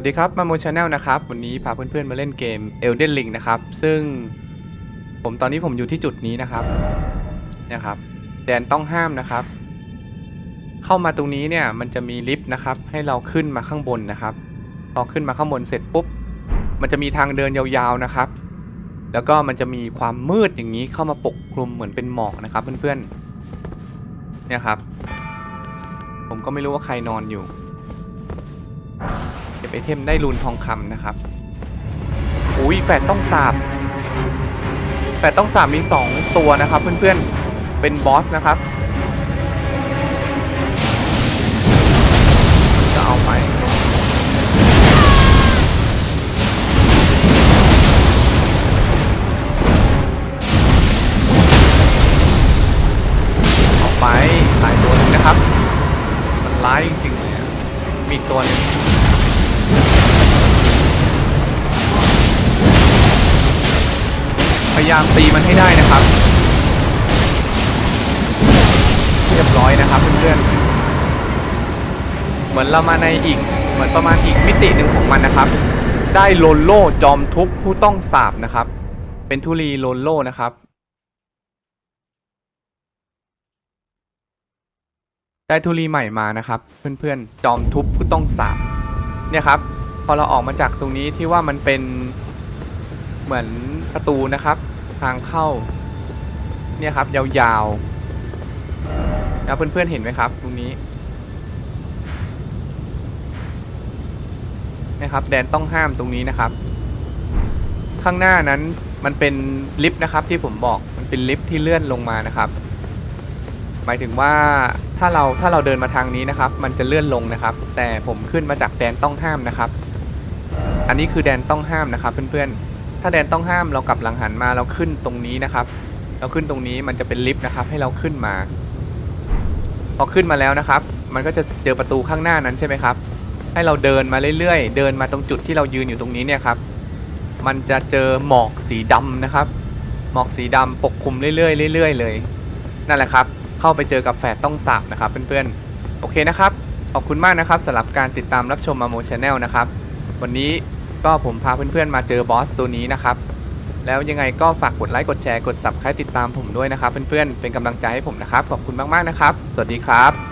วัสดีครับมาโมชาแนลนะครับ วันนี้พาเพื่อนๆมาเล่นเกม Elden Ring นะครับ ซึ่งผมตอนนี้ผมอยู่ที่จุดนี้นะครับนี่ยครับ แดนต้องห้ามนะครับ เข้ามาตรงนี้เนี่ยมันจะมีลิฟต์นะครับ ให้เราขึ้นมาข้างบนนะครับ พอขึ้นมาข้างบนเสร็จปุ๊บ มันจะมีทางเดินยาวๆนะครับ แล้วก็มันจะมีความมืดอย่างนี้เข้ามาปกคลุมเหมือนเป็นหมอกนะครับเพื่อนๆเนี่ยครับ ผมก็ไม่รู้ว่าใครนอนอยู่ เก็บไอเทมได้รูนทองคำนะครับ อุ้ยแฝดต้องสาบแฝดต้องสาบมี 2 ตัวนะครับ เพื่อนๆ เป็นบอสนะครับ จะเอาไปเอาไปหลายตัวเลยนะครับ มันร้ายจริงๆเลยมีตัวนึง พยายามตีมันให้ได้นะครับ เรียบร้อยนะครับเพื่อนๆ เหมือนเรามาในอีกเหมือนประมาณอีกมิติหนึ่งของมันนะครับ ได้โลนโลจอมทุบผู้ต้องสาบนะครับ เป็นทุลีโลนโลนะครับ ได้ทุลีใหม่มานะครับ เพื่อนๆ จอมทุบผู้ต้องสาบเนี่ยครับ พอเราออกมาจากตรงนี้ที่ว่ามันเป็น เหมือนประตูนะครับ ทางเข้า เนี่ยครับ ยาวๆแล้วเพื่อนๆเห็นไหมครับ ตรงนี้นะครับ แดนต้องห้ามตรงนี้นะครับ ข้างหน้านั้นมันเป็นลิฟต์นะครับ ที่ผมบอกมันเป็นลิฟต์ที่เลื่อนลงมานะครับ หมายถึงว่าถ้าเราถ้าเราเดินมาทางนี้นะครับ มันจะเลื่อนลงนะครับ แต่ผมขึ้นมาจากแดนต้องห้ามนะครับ อันนี้คือแดนต้องห้ามนะครับเพื่อนๆ ถ้าแดนต้องห้ามเรากลับหลังหันมาเราขึ้นตรงนี้นะครับ เราขึ้นตรงนี้มันจะเป็นลิฟต์นะครับ ให้เราขึ้นมา พอขึ้นมาแล้วนะครับ มันก็จะเจอประตูข้างหน้านั้นใช่ไหมครับ ให้เราเดินมาเรื่อยๆ เดินมาตรงจุดที่เรายืนอยู่ตรงนี้เนี่ยครับ มันจะเจอหมอกสีดำนะครับ หมอกสีดำปกคลุมเรื่อยๆเรื่อยๆ เลย นั่นแหละครับ เข้าไปเจอกับแฝดต้องสาบนะครับเพื่อนๆ โอเคนะครับ ขอบคุณมากนะครับสำหรับการติดตามรับชมมาโมชแนลนะครับ วันนี้ ก็ผมพาเพื่อนๆมาเจอบอสตัวนี้นะครับ แล้วยังไงก็ฝากกดไลค์กดแชร์กด subscribe ติดตามผมด้วยนะครับ เพื่อนๆเป็นกำลังใจให้ผมนะครับ ขอบคุณมากๆนะครับ สวัสดีครับ